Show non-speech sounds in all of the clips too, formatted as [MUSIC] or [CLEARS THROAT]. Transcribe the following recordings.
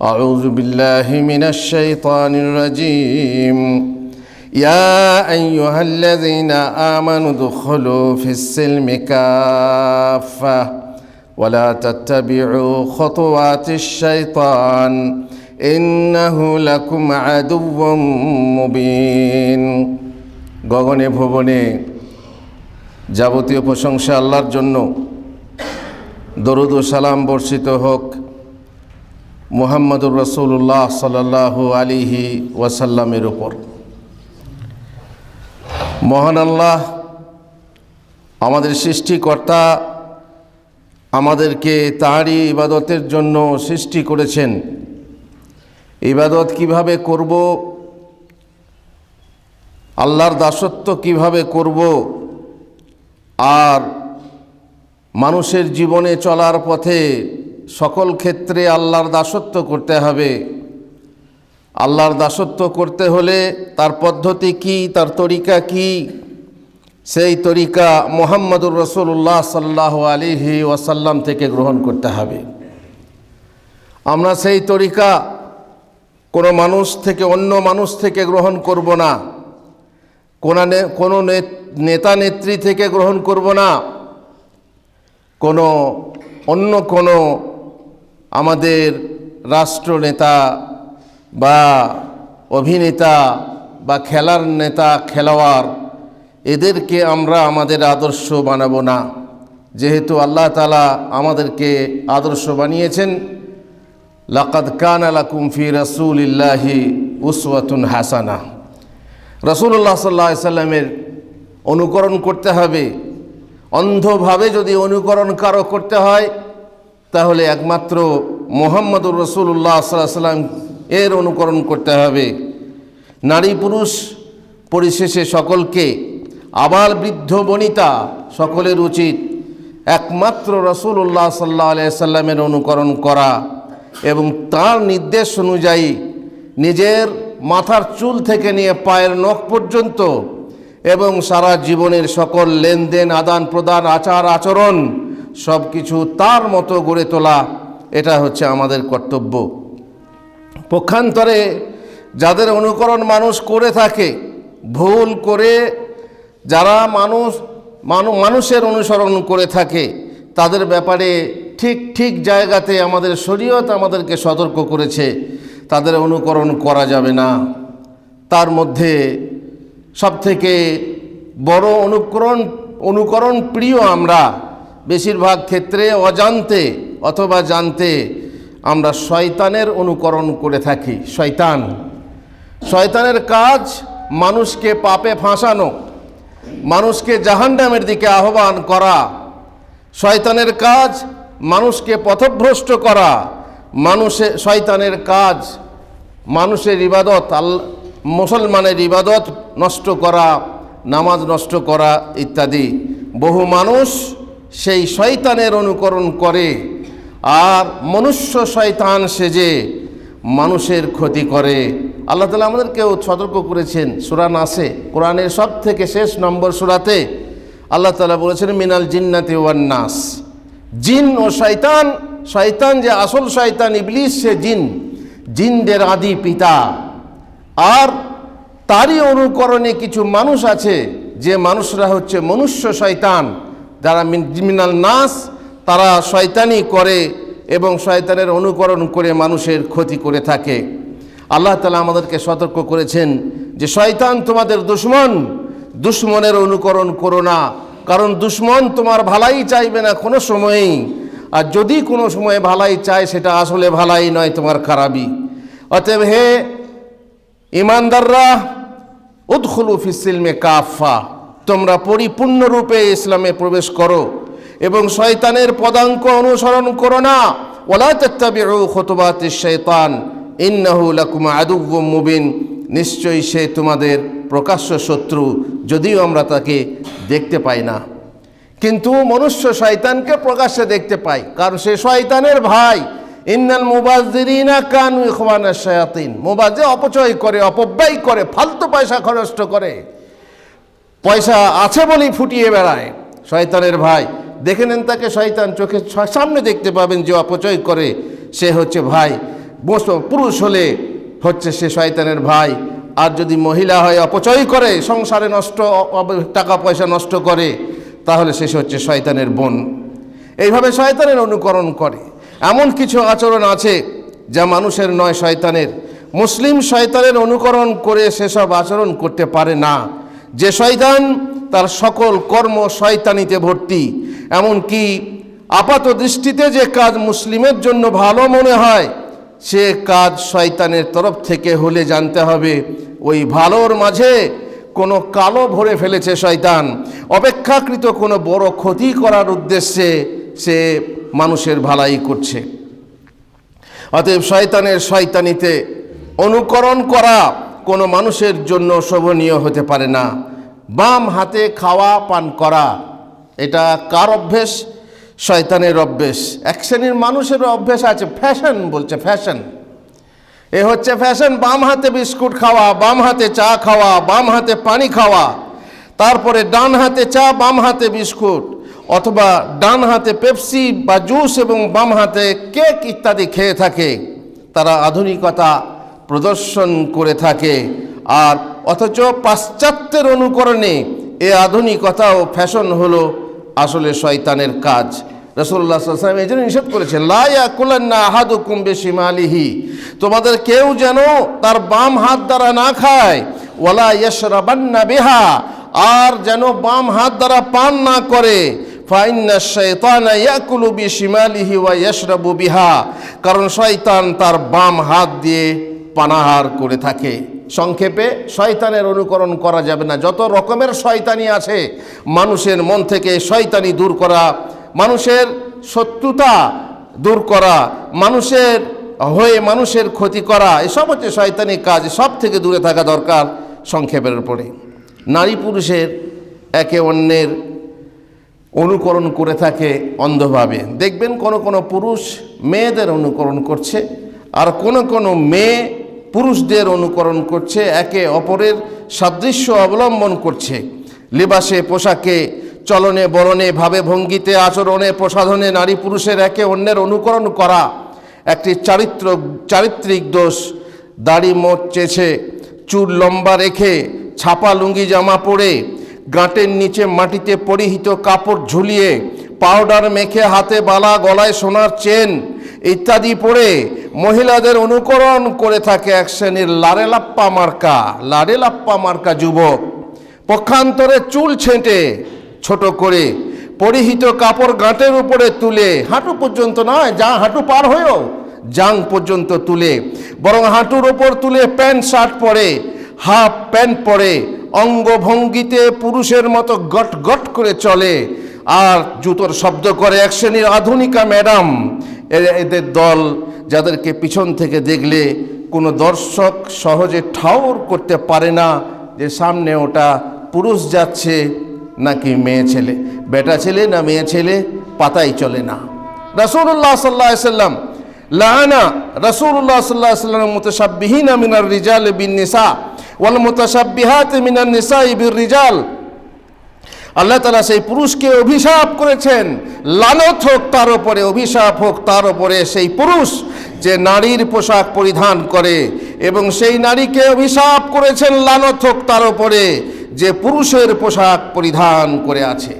أعوذ بالله من الشيطان الرجيم يا أيها الذين آمنوا ادخلوا في السلم كافة ولا تتبعوا خطوات الشيطان إنه لكم عدو مبين গগনে ভুবনে যাবতীয় প্রশংসা আল্লাহর জন্য দরুদ ও সালাম বর্ষিত হোক মুহাম্মদুর রসুল্লাহ সাল্লাল্লাহু আলিহি ওয়াসাল্লামের উপর। মহান আল্লাহ আমাদের সৃষ্টিকর্তা আমাদেরকে তাঁরই ইবাদতের জন্য সৃষ্টি করেছেন। ইবাদত কীভাবে করব? আল্লাহর দাসত্ব কীভাবে করব? আর মানুষের জীবনে চলার পথে সকল ক্ষেত্রে আল্লাহর দাসত্ব করতে হবে। আল্লাহর দাসত্ব করতে হলে তার পদ্ধতি কি, তার তরিকা কি? সেই তরিকা মোহাম্মদুর রসুল্লাহ সাল্লাহ আলিহি ওয়াসাল্লাম থেকে গ্রহণ করতে হবে। আমরা সেই তরিকা কোনো মানুষ থেকে, অন্য মানুষ থেকে গ্রহণ করব না। কোনো নেতা নেত্রী থেকে গ্রহণ করব না। কোনো অন্য কোনো আমাদের রাষ্ট্রনেতা বা অভিনেতা বা খেলার নেতা, খেলোয়াড়, এদেরকে আমরা আমাদের আদর্শ বানাবো না। যেহেতু আল্লাহ তালা আমাদেরকে আদর্শ বানিয়েছেন। লাকাদ কান আলাকুম ফি রসুলিল্লাহি উসওয়াতুন হাসানা। রসুল্লাহ সাল্লাহ সাল্লামের অনুকরণ করতে হবে। অন্ধভাবে যদি অনুকরণ কারও করতে হয় তাহলে একমাত্র মোহাম্মদুর রসুল্লাহ সাল্লাহ সাল্লাম এর অনুকরণ করতে হবে। নারী পুরুষ পরিশেষে সকলকে আবার বৃদ্ধ বনিতা সকলের উচিত একমাত্র রসুল্লাহ সাল্লাহ সাল্লামের অনুকরণ করা এবং তার নির্দেশ অনুযায়ী নিজের মাথার চুল থেকে নিয়ে পায়ের নখ পর্যন্ত এবং সারা জীবনের সকল লেনদেন আদান প্রদান আচার আচরণ সব কিছু তার মতো গড়ে তোলা, এটা হচ্ছে আমাদের কর্তব্য। পক্ষান্তরে যাদের অনুকরণ মানুষ করে থাকে, ভুল করে যারা মানুষ মানুষের অনুসরণ করে থাকে, তাদের ব্যাপারে ঠিক ঠিক জায়গাতে আমাদের শরীয়ত আমাদেরকে সতর্ক করেছে, তাদের অনুকরণ করা যাবে না। তার মধ্যে সবথেকে বড় অনুকরণ অনুকরণ প্রিয় আমরা বেশিরভাগ ক্ষেত্রে অজান্তে অথবা জানতে আমরা শয়তানের অনুকরণ করে থাকি। শয়তান। শয়তানের কাজ মানুষকে পাপে ফাঁসানো, মানুষকে জাহান্নামের দিকে আহ্বান করা। শয়তানের কাজ মানুষকে পথভ্রষ্ট করা। মানুষের শয়তানের কাজ মানুষের ইবাদত, আল, মুসলমানের ইবাদত নষ্ট করা, নামাজ নষ্ট করা ইত্যাদি। বহু মানুষ সেই শয়তানের অনুকরণ করে, আর মনুষ্য শয়তান সেজে মানুষের ক্ষতি করে। আল্লাহ তালা আমাদেরকেও সতর্ক করেছেন সুরান আছে কোরআনের সব থেকে শেষ নম্বর সুরাতে আল্লাহ তালা বলেছেন, মিনাল জিন্নাতি ওয়ান্নাস জিন ও শয়তান শয়তান যে আসল শয়তান, ইবলিস সে জিন, জিনদের আদি পিতা। আর তারই অনুকরণে কিছু মানুষ আছে, যে মানুষরা হচ্ছে মনুষ্য শয়তান। যারা মিনাল নাস, তারা শয়তানি করে এবং শয়তানের অনুকরণ করে মানুষের ক্ষতি করে থাকে। আল্লাহ তালা আমাদেরকে সতর্ক করেছেন যে শয়তান তোমাদের দুশ্মন, দুশ্মনের অনুকরণ করো না, কারণ দুশ্মন তোমার ভালাই চাইবে না কোনো সময়েই। আর যদি কোনো সময় ভালাই চায়, সেটা আসলে ভালাই নয় তোমার খারাপই। অতএব হে ইমানদাররা, উদ্খুলু ফিসিলমে কাফা তোমরা পরিপূর্ণরূপে ইসলামে প্রবেশ করো এবং শয়তানের পদাঙ্ক অনুসরণ করো না। ওলা তেত্তাবিউ খতবাত শৈতান ইন্নাহু লাকুম আদুব্ব মুবিন। নিশ্চয়ই সে তোমাদের প্রকাশ্য শত্রু, যদিও আমরা তাকে দেখতে পাই না। কিন্তু মনুষ্য শয়তানকে প্রকাশ্যে দেখতে পাই কারণ সে শয়তানের ভাই। ইন্নাল মুবাজিরিনা কানু ইখওয়ানা শায়াতিন। মুবাজ্জে অপচয় করে, অপব্যয় করে, ফালতু পয়সা খরচ করে। পয়সা আছে বলেই ফুটিয়ে বেড়ায়। শয়তানের ভাই, দেখে নেন তাকে শয়তান চোখের সামনে দেখতে পাবেন যে অপচয় করে সে হচ্ছে ভাই। পুরুষ হলে হচ্ছে সে শয়তানের ভাই। আর যদি মহিলা হয়, অপচয় করে, সংসারে নষ্ট টাকা পয়সা নষ্ট করে, তাহলে সে হচ্ছে শয়তানের বোন। এইভাবে শয়তানের অনুকরণ করে। এমন কিছু আচরণ আছে যা মানুষের নয় শয়তানের। মুসলিম শয়তানের অনুকরণ করে সেসব আচরণ করতে পারে না। যে শয়তান তার সকল কর্ম শয়তানিতে ভর্তি। এমনকি আপাত দৃষ্টিতে যে কাজ মুসলিমের জন্য ভালো মনে হয়, সে কাজ শয়তানের তরফ থেকে হলে জানতে হবে, ওই ভালোর মাঝে কোনো কালো ভরে ফেলেছে শয়তান। অপেক্ষাকৃত কোনো বড় ক্ষতি করার উদ্দেশ্যে সে মানুষের ভালাই করছে। অতএব শয়তানের শয়তানিতে অনুকরণ করা কোনো মানুষের জন্য শোভনীয় হতে পারে না। বাম হাতে খাওয়া, পান করা, এটা কার অভ্যেস? শয়তানের অভ্যেস। এক শ্রেণির মানুষের অভ্যেস আছে ফ্যাশন বলছে ফ্যাশন এ হচ্ছে ফ্যাশন বাম হাতে বিস্কুট খাওয়া, বাম হাতে চা খাওয়া, বাম হাতে পানি খাওয়া, তারপরে ডান হাতে চা, বাম হাতে বিস্কুট, অথবা ডান হাতে পেপসি বা জুস এবং বাম হাতে কেক ইত্যাদি খেয়ে থাকে। তারা আধুনিকতা প্রদর্শন করে থাকে। আর অথচ পাশ্চাত্যের অনুকরণে এ আধুনিকতা ও ফ্যাশন হলো আসলে শয়তানের কাজ। রসুল্লাহ সাল্লাম এই জন্য নিষেধ করেছেন লাইয়া কুলান্না আহাদু কুম্বে সীমালিহি তোমাদের কেউ যেন তার বাম হাত দ্বারা না খায়, ওয়ালা ইয়াশরাবান্না বিহা আর যেন বাম হাত দ্বারা পান না করে ফাইন্না শাইতানা ইয়াকুলু বিশিমালিহি ওয়া ইয়াশরাবু বিহা কারণ শয়তান তার বাম হাত দিয়ে পানাহার করে থাকে। সংক্ষেপে, শয়তানের অনুকরণ করা যাবে না। যত রকমের শয়তানি আছে, মানুষের মন থেকে শয়তানি দূর করা, মানুষের শত্রুতা দূর করা, মানুষের হয়ে মানুষের ক্ষতি করা, এসব হচ্ছে শয়তানি কাজ। সব থেকে দূরে থাকা দরকার সংক্ষেপের উপরে। নারী পুরুষের একে অন্যের অনুকরণ করে থাকে অন্ধভাবে। দেখবেন কোনো কোনো পুরুষ মেয়েদের অনুকরণ করছে, আর কোনো কোনো মেয়ে পুরুষদের অনুকরণ করছে, একে অপরের সাদৃশ্য অবলম্বন করছে। লিবাসে, পোশাকে, চলনে, বরণে, ভাবে ভঙ্গিতে, আচরণে, প্রসাধনে নারী পুরুষের একে অন্যের অনুকরণ করা একটি চারিত্র, চারিত্রিক দোষ। দাড়ি মোট চেছে, চুল লম্বা রেখে, ছাপা লুঙ্গি জামা পরে, গাঁটের নিচে মাটিতে পরিহিত কাপড় ঝুলিয়ে, পাউডার মেখে হাতে বালা গলায় সোনার চেন ইত্যাদি পরে মহিলাদের অনুকরণ করে থাকে এক শ্রেণির লারেলাপ্পা মার্কা লারেলাপ্পা মার্কা যুবক। পক্ষান্তরে চুল ছেঁটে ছোট করে পরিহিত কাপড় গাঁটের উপরে তুলে, হাঁটু পর্যন্ত নয়, যা হাঁটু পার হয়েও জাং পর্যন্ত তুলে, বরং হাঁটুর ওপর তুলে প্যান্ট শার্ট পরে, হাফ প্যান্ট পরে, অঙ্গভঙ্গিতে পুরুষের মতো গট গট করে চলে। আর জুতোর শব্দ করে এক শ্রেণির আধুনিকা ম্যাডাম এদের দল যাদেরকে পিছন থেকে দেখলে কোনো দর্শক সহজে ঠাউর করতে পারে না যে সামনে ওটা পুরুষ যাচ্ছে নাকি মেয়ে ছেলে। বেটা ছেলে না মেয়ে ছেলে পাতাই চলে না। রাসূলুল্লাহ সাল্লাহ সাল্লাম লাহানা রাসূলুল্লাহ সাল্লাহ সাল্লাম মুতাসাব্বিহিন মিনার রিজাল বিন নিসা, ওয়াল মুতাসাব্বিহাত মিনার নিসা ইবির রিজাল। আল্লাহ তালা সেই পুরুষকে অভিশাপ করেছেন। লানত হোক তার ওপরে অভিশাপ হোক তার ওপরে সেই পুরুষ যে নারীর পোশাক পরিধান করে এবং সেই নারীকে অভিশাপ করেছেন, লানত হোক তার ওপরে যে পুরুষের পোশাক পরিধান করে আছে।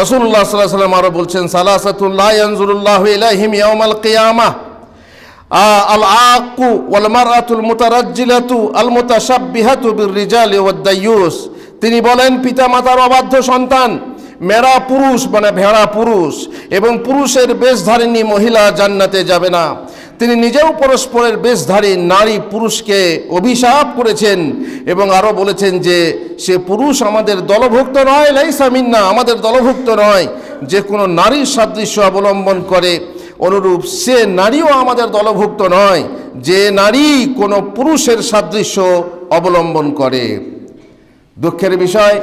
রসুল্লাহ সাল্লাহ সাল্লাম আরও বলছেন সালাসাতুল্লাহ আনজুরুল্লাহ ইলাহিম ইয়াউমাল কিয়ামাহ। আল আকু ওয়াল মারাতুল মুতারাজ্জিলাতু আল মুতাশাব্বিহাতু বির রিজালি দায়ুস তিনি বলেন, পিতামাতার অবাধ্য সন্তান, মেরা পুরুষ মানে ভেড়া পুরুষ এবং পুরুষের বেশধারিণী মহিলা জান্নাতে যাবে না। তিনি নিজেও পরস্পরের বেশধারী নারী পুরুষকে অভিশাপ করেছেন এবং আরও বলেছেন যে, সে পুরুষ আমাদের দলভুক্ত নয়, লাইসা মিন্না আমাদের দলভুক্ত নয়। যে কোনো নারীর সাদৃশ্য অবলম্বন করে, অনুরূপ সে নারীও আমাদের দলভুক্ত নয়। যে নারী কোনো পুরুষের সাদৃশ্য অবলম্বন করে। দুঃখের বিষয়,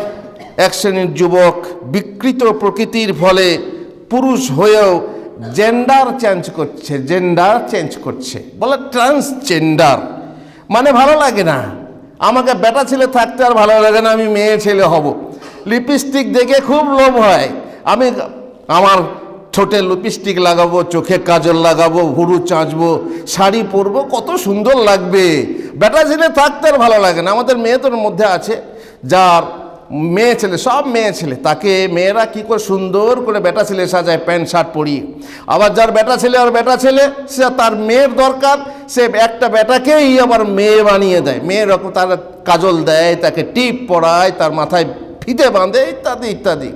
এক শ্রেণির যুবক বিকৃত প্রকৃতির ফলে পুরুষ হয়েও জেন্ডার চেঞ্জ করছে জেন্ডার চেঞ্জ করছে। বলে ট্রান্সজেন্ডার মানে ভালো লাগে না। আমাকে বেটা ছেলে থাকতে আর ভালো লাগে না, আমি মেয়ে ছেলে হব। লিপস্টিক দেখে খুব লোভ হয়। আমি আমার ঠোঁটে লিপস্টিক লাগাবো, চোখে কাজল লাগাবো ভুরু চাঁচবো, শাড়ি পরবো, কত সুন্দর লাগবে। বেটা ছেলে থাকতে আর ভালো লাগে না। আমাদের মেয়েদের মধ্যে আছে যার মেয়ে ছেলে, সব মেয়ে ছেলে, তাকে মেয়েরা কি করে সুন্দর করে বেটা ছেলে সাজায়, প্যান্ট, শার্ট পরিয়ে। আবার যার বেটা ছেলে আর বেটা ছেলে, সে তার মেয়ের দরকার, সে একটা বেটাকেই আবার মেয়ে বানিয়ে দেয়। মেয়ের রকম তার কাজল দেয়, তাকে টিপ পরায়, তার মাথায় ফিতে বাঁধে, ইত্যাদি ইত্যাদি।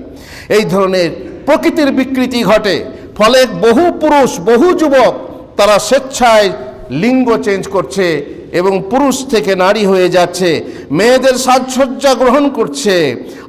এই ধরনের প্রকৃতির বিকৃতি ঘটে। ফলে বহু পুরুষ, বহু যুবক তারা স্বেচ্ছায় লিঙ্গ চেঞ্জ করছে এবং পুরুষ থেকে নারী হয়ে যাচ্ছে। মেয়েদের সাজসজ্জা গ্রহণ করছে।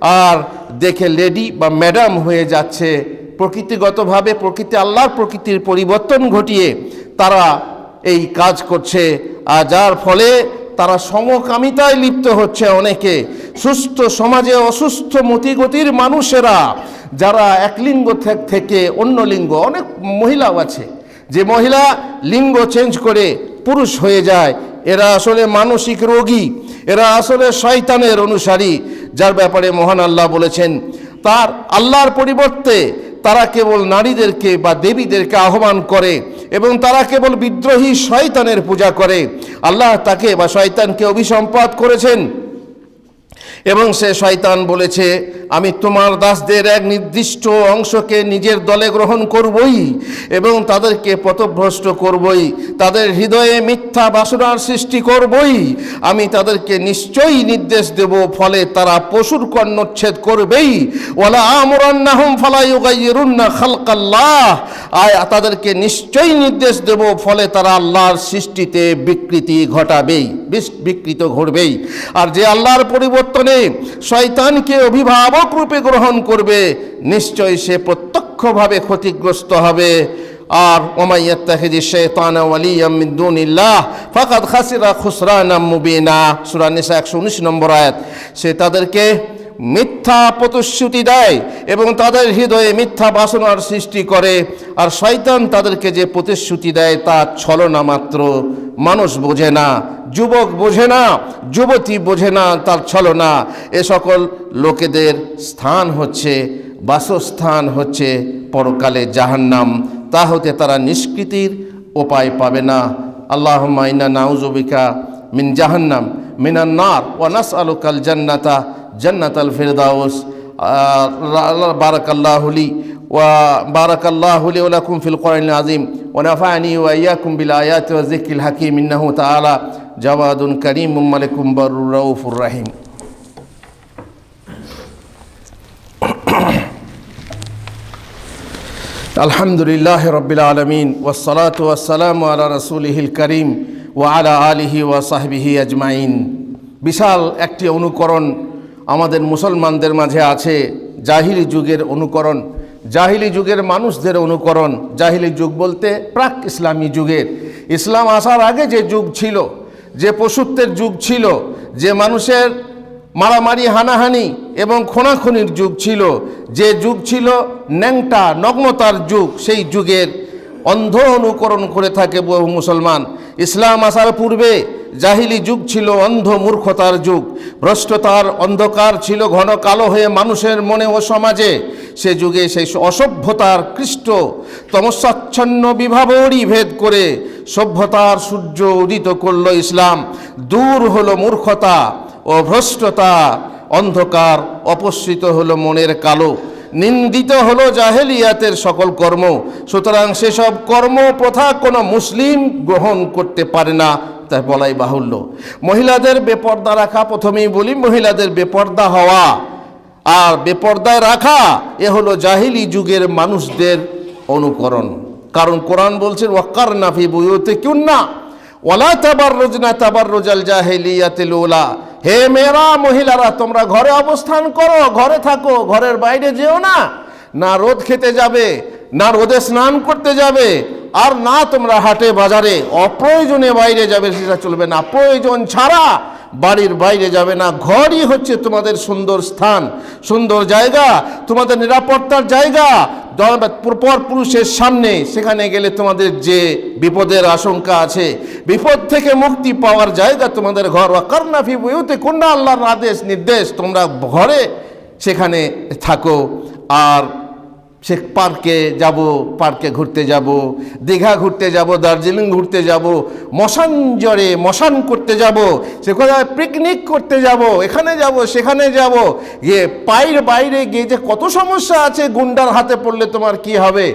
আর দেখে লেডি বা ম্যাডাম হয়ে যাচ্ছে। প্রকৃতিগতভাবে প্রকৃতি, আল্লাহর প্রকৃতির পরিবর্তন ঘটিয়ে তারা এই কাজ করছে। আর যার ফলে তারা সমকামিতায় লিপ্ত হচ্ছে অনেকে। সুস্থ সমাজে অসুস্থ মতিগতির মানুষেরা, যারা এক লিঙ্গ থেকে অন্য লিঙ্গ, অনেক মহিলাও আছে। যে মহিলা লিঙ্গ চেঞ্জ করে পুরুষ হয়ে যায় এরা আসলে মানসিক রোগী, এরা আসলে শয়তানের অনুসারী, যার ব্যাপারে মহান আল্লাহ বলেছেন, তার আল্লাহর পরিবর্তে তারা কেবল নারীদেরকে বা দেবীদেরকে আহ্বান করে এবং তারা কেবল বিদ্রোহী শয়তানের পূজা করে। আল্লাহ তাকে বা শয়তানকে অভিসম্পাদ করেছেন। এবং সে শয়তান বলেছে, আমি তোমার দাসদের এক নির্দিষ্ট অংশকে নিজের দলে গ্রহণ করবই এবং তাদেরকে পথভ্রষ্ট করবই, তাদের হৃদয়ে মিথ্যা বাসনার সৃষ্টি করবই। আমি তাদেরকে নিশ্চয়ই নির্দেশ দেব, ফলে তারা পশুর কর্ণচ্ছেদ করবেই। ওয়ালা আমরান্নাহুম ফালা ইউগাইয়িরুন্না খালকাল্লাহ। আয়, তাদেরকে নিশ্চয়ই নির্দেশ দেব, ফলে তারা আল্লাহর সৃষ্টিতে বিকৃতি ঘটাবেই বিকৃত ঘটবেই। আর যে আল্লাহর পরিবর্তনে শয়তানকে অভিভাবক রূপে গ্রহণ করবে, নিশ্চয় সে প্রত্যক্ষভাবে ক্ষতিগ্রস্ত হবে। আর ওমাইয়াত্তাখিদি শাইতানা ওয়ালিয়াম মিন দুনিল্লাহ, ফাকাদ খাসিরা খুসরানাম মুবিনা। সুরানিসা একশো উনিশ নম্বর আয়াত। সে তাদেরকে মিথ্যা প্রতিশ্রুতি দেয় এবং তাদের হৃদয়ে মিথ্যা বাসনার সৃষ্টি করে, আর শয়তান তাদেরকে যে প্রতিশ্রুতি দেয় তা ছলনা মাত্র। মানুষ বোঝে না, যুবক বোঝে না, যুবতী বোঝে না তার ছলনা। এ সকল লোকেদের স্থান হচ্ছে, বাসস্থান হচ্ছে পরকালে জাহান্নাম। তা হতে তারা নিষ্কৃতির উপায় পাবে না। আল্লাহ মাইনা নাউজুবিকা মিন জাহান্নাম, মিনান নার, ওয়া নাসআলুকাল জান্নাতা জান্নাতাল ফিরদাউস বারাকাল্লাহু লি, ওয়া বারাকাল্লাহু লি ওয়া লাকুম ফিল কোরআনিল আযীম, ওয়া নাফা'নি ওয়া ইয়্যাকুম বিল আয়াতি ওয়া যিকরিল হাকীম, ইন্নাহু তাআলা জাওয়াদুন কারীমুম মালিকুম বারুর রাউফুর রাহিম। আলহামদুলিল্লাহ রবিল আলমিন ওসলাত ওয়াসালাম আলা রসুলহিল করিম ও আলা আলিহি ওয়া সাহবিহি আজমাইন। বিশাল একটি অনুকরণ আমাদের মুসলমানদের মাঝে আছে জাহিলি যুগের অনুকরণ। জাহিলি যুগের মানুষদের অনুকরণ। জাহিলি যুগ বলতে প্রাক ইসলামী যুগের। ইসলাম আসার আগে যে যুগ ছিল, যে পশুত্বের যুগ ছিল, যে মানুষের মারামারি, হানাহানি এবং খোনাখুনির যুগ ছিল, যে যুগ ছিল ন্যাংটা, নগ্নতার যুগ, সেই যুগের অন্ধ অনুকরণ করে থাকে বহু মুসলমান। ইসলাম আসার পূর্বে জাহিলি যুগ ছিল অন্ধ মূর্খতার যুগ। ভ্রষ্টতার অন্ধকার ছিল ঘন কালো হয়ে মানুষের মনে ও সমাজে। সে যুগে সেই অসভ্যতার কৃষ্ট তমসাচ্ছন্ন বিভাবরই ভেদ করে সভ্যতার সূর্য উদিত করল ইসলাম। দূর হলো মূর্খতা ও ভ্রষ্টতা, অন্ধকার অপসৃত হলো মনের কালো। নিন্দিত হলো জাহেলিয়াতের সকল কর্ম। সুতরাং সেসব কর্ম প্রথা কোনো মুসলিম গ্রহণ করতে পারে না, তাই বলাই বাহুল্য। মহিলাদের বেপর্দা রাখা প্রথমেই বলি, মহিলাদের বেপর্দা হওয়া। আর বেপর্দায় রাখা, এ হলো জাহিলি যুগের মানুষদের অনুকরণ। কারণ কোরআন বলছেন ওয়াক্কার নাফি বুয়ুতে কিউন না ওলা তাবার রোজনা তাবার রোজাল জাহেলিয়াতে ওলা হে মেয়েরা, মহিলারা, তোমরা ঘরে অবস্থান করো, ঘরে থাকো, ঘরের বাইরে যেও না। না রোদ খেতে যাবে, না রোদে স্নান করতে যাবে, আর না তোমরা হাটে বাজারে। অপ্রয়োজনে বাইরে যাবে, সেটা চলবে না। প্রয়োজন ছাড়া বাড়ির বাইরে যাবে না, ঘরই হচ্ছে তোমাদের সুন্দর স্থান, সুন্দর জায়গা, তোমাদের নিরাপত্তার জায়গা। পর পুরুষের সামনে, সেখানে গেলে তোমাদের যে বিপদের আশঙ্কা আছে, বিপদ থেকে মুক্তি পাওয়ার জায়গা তোমাদের ঘর। কর্ণাফি বইতে কন্যা আল্লাহর আদেশ, নির্দেশ, তোমরা ঘরে সেখানে থাকো। আর সে পার্কে যাব, পার্কে ঘুরতে যাব, দীঘা ঘুরতে যাব, দার্জিলিং ঘুরতে যাব মশান জ্বরে মশান করতে যাব, সে কোথায় পিকনিক করতে যাব, এখানে যাব, সেখানে যাব, গিয়ে পায়ের বাইরে গিয়ে যে কত সমস্যা আছে গুন্ডার হাতে পড়লে তোমার কি হবে?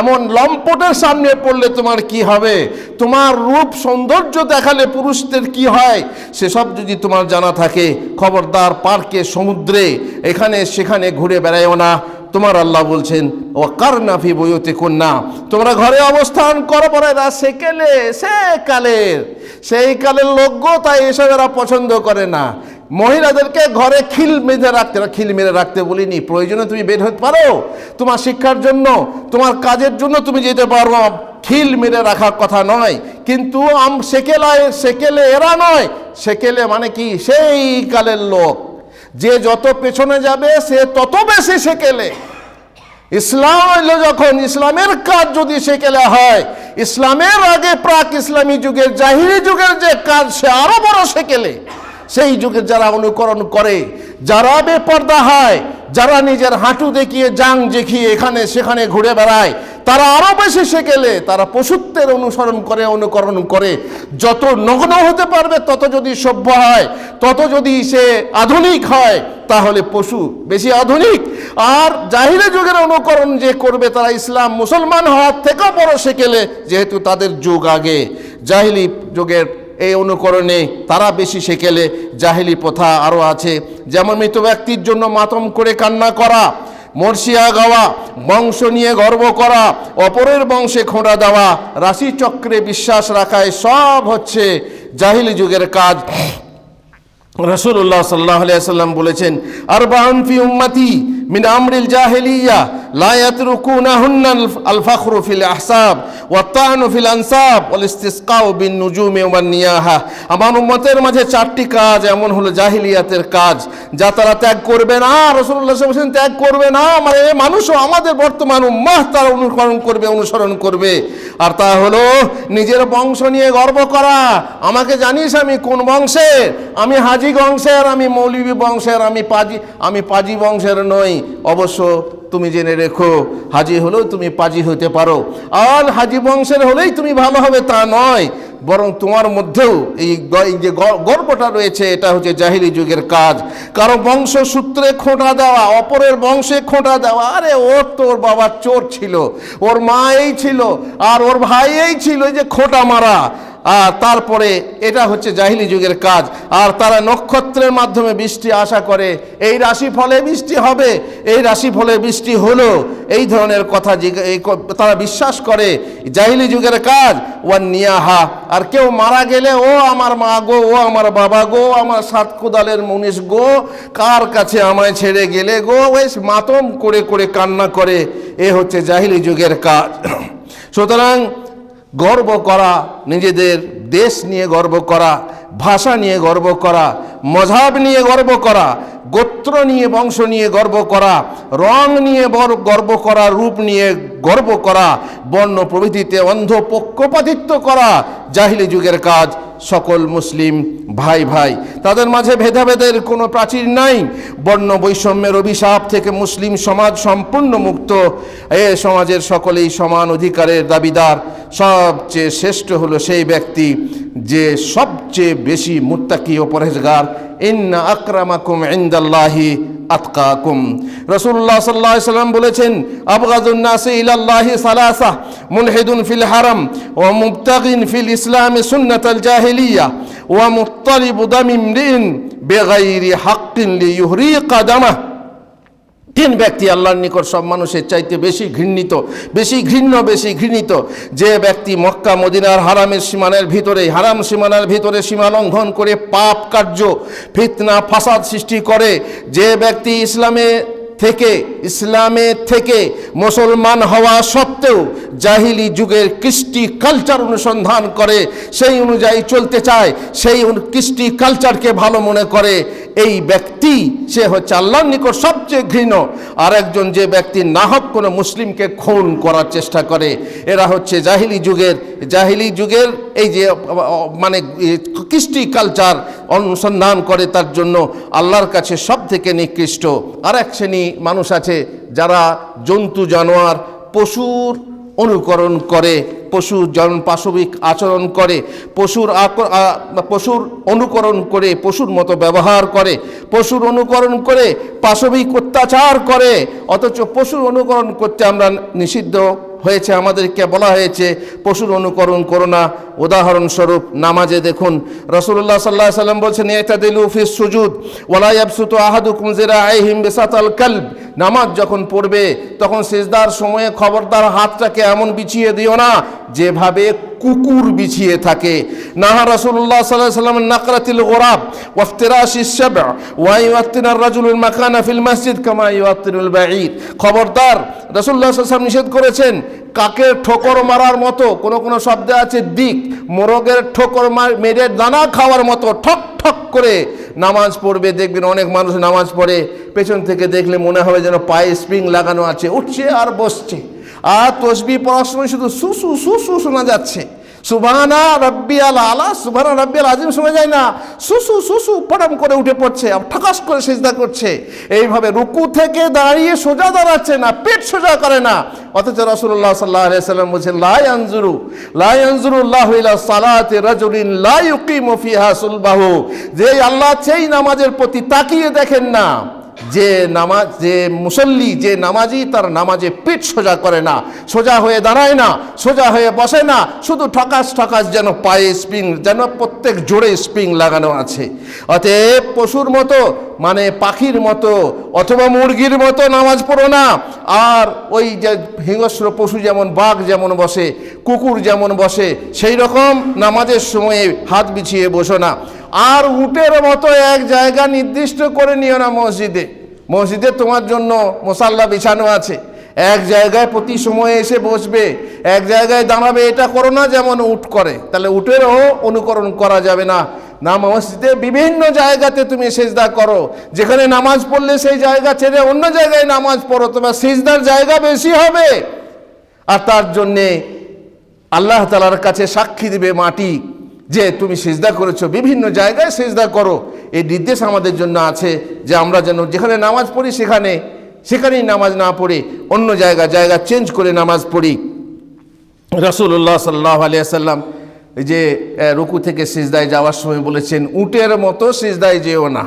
এমন লম্পটের সামনে পড়লে তোমার কি হবে? তোমার রূপ সৌন্দর্য দেখালে পুরুষদের কি হয়? সেসব যদি তোমার জানা থাকে, খবরদার পার্কে সমুদ্রে, এখানে সেখানে ঘুরে বেড়াইও না। তোমার আল্লাহ বলছেন ও কার নাফি বইতে কন্যা তোমরা ঘরে অবস্থান করো পরে সেকেলে সে কালের সেই কালের লোকগো তাই এসব এরা পছন্দ করে না। মহিলাদেরকে ঘরে খিল মেঁধে রাখতে খিল মেরে রাখতে বলিনি। প্রয়োজনে তুমি বের হতে পারো। তোমার শিক্ষার জন্য, তোমার কাজের জন্য তুমি যেতে পারো। খিল মেরে রাখার কথা নয়। কিন্তু আম, সেকেলায়, সেকেলে এরা নয়। সেকেলে মানে কি? সেই কালের লোক। যে যত পেছনে যাবে, সে তত বেশি সেকেলে। ইসলাম হইলে যখন ইসলামের কাজ যদি সেকেলে হয়, ইসলামের আগে প্রাক ইসলামী যুগের জাহিরি যুগের যে কাজ, সে আরও বড় সেকেলে। সেই যুগে যারা অনুকরণ করে, যারা বেপর্দা হয় যারা নিজের হাঁটু দেখিয়ে, জাং দেখিয়ে এখানে সেখানে ঘুরে বেড়ায়, তারা আরও বেশি সেকেলে, তারা পশুত্বের অনুসরণ করে, অনুকরণ করে। যত নগ্ন হতে পারবে, তত যদি সভ্য হয়, তত যদি সে আধুনিক হয়, তাহলে পশু বেশি আধুনিক। আর জাহিরে যুগের অনুকরণ যে করবে তারা ইসলাম, মুসলমান হওয়ার থেকেও বড় সেকেলে, যেহেতু তাদের যুগ আগে। জাহিলি যুগের এই অনুকরণে তারা বেশি সেকেলে জাহিলি প্রথা আরও আছে। যেমন মৃত ব্যক্তির জন্য মাতম করে কান্না করা মর্ষিয়া গাওয়া, বংশ নিয়ে গর্ব করা, অপরের বংশে খোঁড়া দেওয়া রাশিচক্রে বিশ্বাস রাখায় সব হচ্ছে জাহিলি যুগের কাজ। রসুল্লাহ সাল্লাহ আলিয়া সাল্লাম বলেছেন আর ফি উম্মতি আল ফখরু ফিল আহসাব ওয়া তানু ফিল আনসাব ওয়াল ইসতিসকাউ বিন নুজুমি ওয়ান নিয়াহা। আমার উম্মতের মাঝে চারটি কাজ এমন হলো জাহিলিয়াতের কাজ, যা তারা ত্যাগ করবে না রসুল্লাহ বলেছেন ত্যাগ করবে না মানে মানুষও আমাদের বর্তমান উম্মাহ তারা অনুকরণ করবে, অনুসরণ করবে। আর তা হলো নিজের বংশ নিয়ে গর্ব করা, আমাকে জানিস আমি কোন বংশের? আমি হাজি বংশের, আমি মৌলবী বংশের, আমি পাজি আমি পাজি বংশের নই। অবশ্য তুমি জেনে রেখো হাজি হলেও তুমি পাজি হতে পারো। আর হাজি বংশের হলেই তুমি ভালো হবে তা নয়, বরং তোমার মধ্যেও এই যে গর্বটা রয়েছে, এটা হচ্ছে জাহিলি যুগের কাজ। কারও বংশ সূত্রে খোঁটা দেওয়া, অপরের বংশে খোঁটা দেওয়া, আরে ওর তো ওর বাবা চোর ছিল, ওর মা এই ছিল, আর ওর ভাই এই ছিল যে খোঁটা মারা। আর তারপরে এটা হচ্ছে জাহিলি যুগের কাজ। আর তারা নক্ষত্রের মাধ্যমে বৃষ্টি আশা করে, এই রাশি ফলে বৃষ্টি হবে, এই রাশি ফলে বৃষ্টি হলো। এই ধরনের কথা তারা বিশ্বাস করে, জাহিলি যুগের কাজ, ওয়ান নিয়াহা। আর কেউ মারা গেলে, ও আমার মা গো, ও আমার বাবা গো আমার সাত কোদালের মুনিশ গো, কার কাছে আমায় ছেড়ে গেলে গো? ওই মাতম করে করে কান্না করে। এ হচ্ছে জাহিলি যুগের কাজ। [CLEARS THROAT] সুতরাং গর্ব করা, নিজেদের দেশ নিয়ে গর্ব করা, ভাষা নিয়ে গর্ব করা, মজাব নিয়ে গর্ব করা, গোত্র নিয়ে বংশ নিয়ে গর্ব করা, রং নিয়ে গর্ব করা, রূপ নিয়ে গর্ব করা, বর্ণ প্রভৃতিতে অন্ধ পক্ষপাতিত্ব করা, জাহিলি যুগের কাজ সকল মুসলিম ভাই ভাই। তাদের মাঝে ভেদাভেদের কোনো প্রাচীর নাই। বর্ণ বৈষম্যের অভিশাপ থেকে মুসলিম সমাজ সম্পূর্ণ মুক্ত। এ সমাজের সকলেই সমান অধিকারের দাবিদার। সবচেয়ে শ্রেষ্ঠ হলো সেই ব্যক্তি যে সবচেয়ে বেশি মুত্তাকি ও পরহেজগার। ইন্না আকরামাকুম ইন্দাল্লাহি আতকাকুম রসুল্লাহ সাল্লাহ সাল্লাম বলেছেন আবগাদুন নাসি ইলাল্লাহি সালাসা মুলহিদুন ফিল হারাম ওয়া মুবতাগিন ফিল ইসলামি সুন্নাতাল জাহিলিয়া ওয়া মুত্তালিবু দামি ইমরিন বেগাইরি হাক্কিন লিইহরিকা দামাহ তিন ব্যক্তি আল্লাহর নিকট সব মানুষের চাইতে বেশি ঘৃণিত, বেশি ঘৃণ্য, বেশি ঘৃণিত। যে ব্যক্তি মক্কা, মদিনার হারামের সীমানের ভিতরে হারাম সীমানার ভিতরে সীমা লঙ্ঘন করে পাপ কার্য, ফিতনা, ফাসাদ সৃষ্টি করে, যে ব্যক্তি ইসলামে থেকে, ইসলামে থেকে মুসলমান হওয়া সত্ত্বেও জাহিলি যুগের কৃষ্টি কালচার অনুসন্ধান করে, সেই অনুযায়ী চলতে চায়, সেই কৃষ্টি কালচারকে ভালো মনে করে, এই ব্যক্তি, সে হচ্ছে আল্লাহর নিকট সবচেয়ে ঘৃণ। আর একজন যে ব্যক্তি না নাহক কোনো মুসলিমকে খুন করার চেষ্টা করে, এরা হচ্ছে জাহিলি যুগের জাহিলি যুগের এই যে মানে কৃষ্টি কালচার অনুসন্ধান করে তার জন্য আল্লাহর কাছে সব থেকে নিকৃষ্ট। আর এক শ্রেণি মানুষ আছে যারা জন্তু, জানোয়ার, পশুর অনুকরণ করে পশু জন পাশবিক আচরণ করে, পশুর পশুর অনুকরণ করে, পশুর মতো ব্যবহার করে, পশুর অনুকরণ করে, পাশবিক অত্যাচার করে, অথচ পশুর অনুকরণ করতে আমরা নিষিদ্ধ। হয়েছে আমাদেরকে বলা হয়েছে, পশুর অনুকরণ করো না। উদাহরণস্বরূপ নামাজে দেখুন রসুল্লাহ সাল্লাহ সাল্লাম বলছেন এটা দিল উফিস সুজুদ ওয়ালাইয়াবসুত আহাদু কুমজেরা আইহিম বেসাতাল কাল্ব। নামাজ যখন পড়বে, তখন সেজদার সময়ে খবরদার হাতটাকে এমন বিছিয়ে দিও না, যেভাবে কুকুর বিছিয়ে থাকে। নাহা রাসূলুল্লাহ সাল্লাল্লাহু আলাইহি ওয়াসাল্লাম নাকরাতিল গোরাব, ওয়াফতিরাশি সাব ওয়া ইউয়াত্তিনার রাজুলুল মাকানা ফিল মসজিদ কামা ইউয়াত্তিনুল বাঈদ। খবরদার আলাইহি ওয়াসাল্লাম নিষেধ করেছেন, কাকের ঠোকর মারার মতো, কোনো কোনো শব্দে আছে দিক, মোরগের ঠোকর মেরে দানা খাওয়ার মতো, ঠক ঠক করে নামাজ পড়বে। দেখবেন অনেক মানুষ নামাজ পড়ে, পেছন থেকে দেখলে মনে হবে যেন পায়ে স্প্রিং লাগানো আছে, উঠছে আর বসছে। আর তসবি পড়ার সময় শুধু সুসু সুসু শোনা যাচ্ছে। সুবানা রব্বি আল আলা সুবানা রব্বি আল আজিম শোনা যায় না। সুসু সুসু পড়াম করে উঠে পড়ছে ঠাকাস করে সেজদা করছে। এইভাবে রুকু থেকে দাঁড়িয়ে সোজা দাঁড়াচ্ছে না, পেট সোজা করে না। অথচ রসুল্লাহ সাল্লাহ সাল্লাম বলছেন লাই আনজুরু লাই আনজুরুল্লাহ সালাতে রাজুলিন লা ইউকিমু ফিহা সুলবাহু। যে আল্লাহ সেই নামাজের প্রতি তাকিয়ে দেখেন না যে নামাজ যে মুসল্লি, যে নামাজি, তার নামাজে পিঠ সোজা করে না। সোজা হয়ে দাঁড়ায় না, সোজা হয়ে বসে না, শুধু ঠকাস ঠকাস যেন পায়ে স্প্রিং, যেন প্রত্যেক জোড়ে স্প্রিং লাগানো আছে। অতএব পশুর মতো মানে পাখির মতো অথবা মুরগির মতো নামাজ পড়ো না। আর ওই যে হিংস্র পশু যেমন বাঘ যেমন বসে, কুকুর যেমন বসে, সেই রকম নামাজের সময়ে হাত বিছিয়ে বসো না। আর উটের মতো এক জায়গা নির্দিষ্ট করে নিও না মসজিদে। মসজিদে তোমার জন্য মশাল্লা বিছানো আছে। এক জায়গায় প্রতি সময়ে এসে বসবে, এক জায়গায় দাঁড়াবে, এটা করো না যেমন উট করে, তাহলে উটেরও অনুকরণ করা যাবে না। না মসজিদে বিভিন্ন জায়গাতে তুমি সেজদা করো, যেখানে নামাজ পড়লে সেই জায়গা ছেড়ে অন্য জায়গায় নামাজ পড়ো, তোমার সেজদার জায়গা বেশি হবে। আর তার জন্যে আল্লাহ তালার কাছে সাক্ষী দিবে মাটি, যে তুমি সেজদা করেছ, বিভিন্ন জায়গায় সেজদা করো। এই নির্দেশ আমাদের জন্য আছে যে আমরা যেন যেখানে নামাজ পড়ি সেখানে সেখানেই নামাজ না পড়ে, অন্য জায়গা জায়গা চেঞ্জ করে নামাজ পড়ি। রসুল্লাহ সাল্লাহ আলিয়াল্লাম যে রুকু থেকে সিজদায় যাওয়ার সময় বলেছেন, উটের মতো সিজদায় যেও না।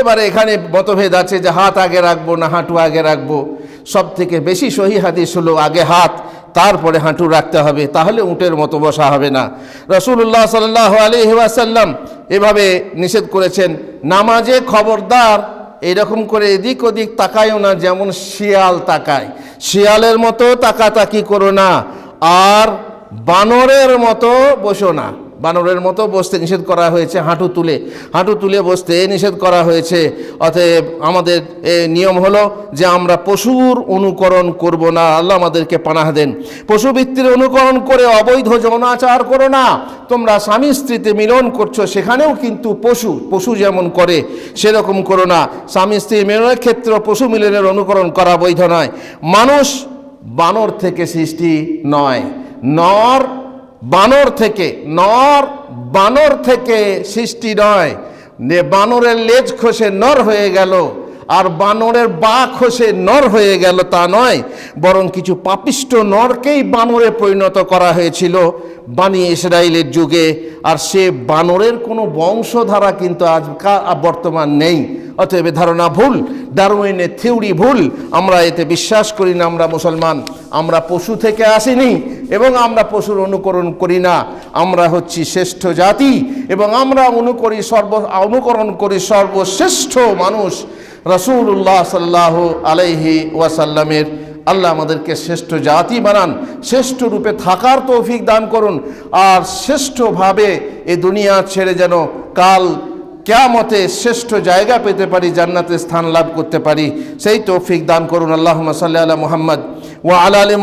এবারে এখানে মতভেদ আছে যে, হাত আগে রাখব না, হাঁটু আগে রাখব। সব থেকে বেশি সহি হাদিস হলো, আগে হাত, তারপরে হাঁটু রাখতে হবে, তাহলে উটের মতো বসা হবে না। রসুল্লাহ সাল্লাহ আলহি ওয়াসাল্লাম এভাবে নিষেধ করেছেন, নামাজে খবরদার এইরকম করে এদিক ওদিক তাকায়ও না, যেমন শিয়াল তাকায়। শিয়ালের মতো তাকাতাকি করো না, আর বানরের মতো বসো না। বানরের মতো বসতে নিষেধ করা হয়েছে, হাঁটু তুলে হাঁটু তুলে বসতে নিষেধ করা হয়েছে। অতএব আমাদের নিয়ম হলো যে আমরা পশুর অনুকরণ করব না, আল্লাহ আমাদেরকে পানাহ দেন। পশুবৃত্তির অনুকরণ করে অবৈধ যৌনাচার করো না, তোমরা স্বামী স্ত্রীতে মিলন করছ, সেখানেও কিন্তু পশু পশু যেমন করে, সেরকম করো না। স্বামী স্ত্রী মিলনের ক্ষেত্রে পশু মিলনের অনুকরণ করা বৈধ নয়। মানুষ বানর থেকে সৃষ্টি নয়। নর বানর থেকে, নর বানর থেকে সৃষ্টি নয়। বানরের লেজ খসে নর হয়ে গেল, আর বানরের বা খসে নর হয়ে গেল তা নয়, বরং কিছু পাপিষ্ট নরকেই বানরে পরিণত করা হয়েছিল বানি ইসরায়েলের যুগে। আর সে বানরের কোনো বংশধারা কিন্তু আজ বর্তমান নেই। অতএব ধারণা ভুল, ডারউইনের থিওরি ভুল। আমরা এতে বিশ্বাস করি না আমরা মুসলমান, আমরা পশু থেকে আসিনি এবং আমরা পশুর অনুকরণ করি না। আমরা হচ্ছি শ্রেষ্ঠ জাতি এবং আমরা অনুকরি সর্ব, অনুকরণ করি সর্বশ্রেষ্ঠ মানুষ। রসুল্লাহ সাল্লাহ আলাইহি ওয়াসাল্লামের আল্লাহ আমাদেরকে শ্রেষ্ঠ জাতি বানান, শ্রেষ্ঠ রূপে থাকার তৌফিক দান করুন। আর শ্রেষ্ঠভাবে এ দুনিয়া ছেড়ে যেন কাল কেয়ামতে শ্রেষ্ঠ জায়গা পেতে পারি, জান্নাতে স্থান লাভ করতে পারি, সেই তৌফিক দান করুন। আল্লাহ সাল্লাহ মোহাম্মদ ও আলা আলী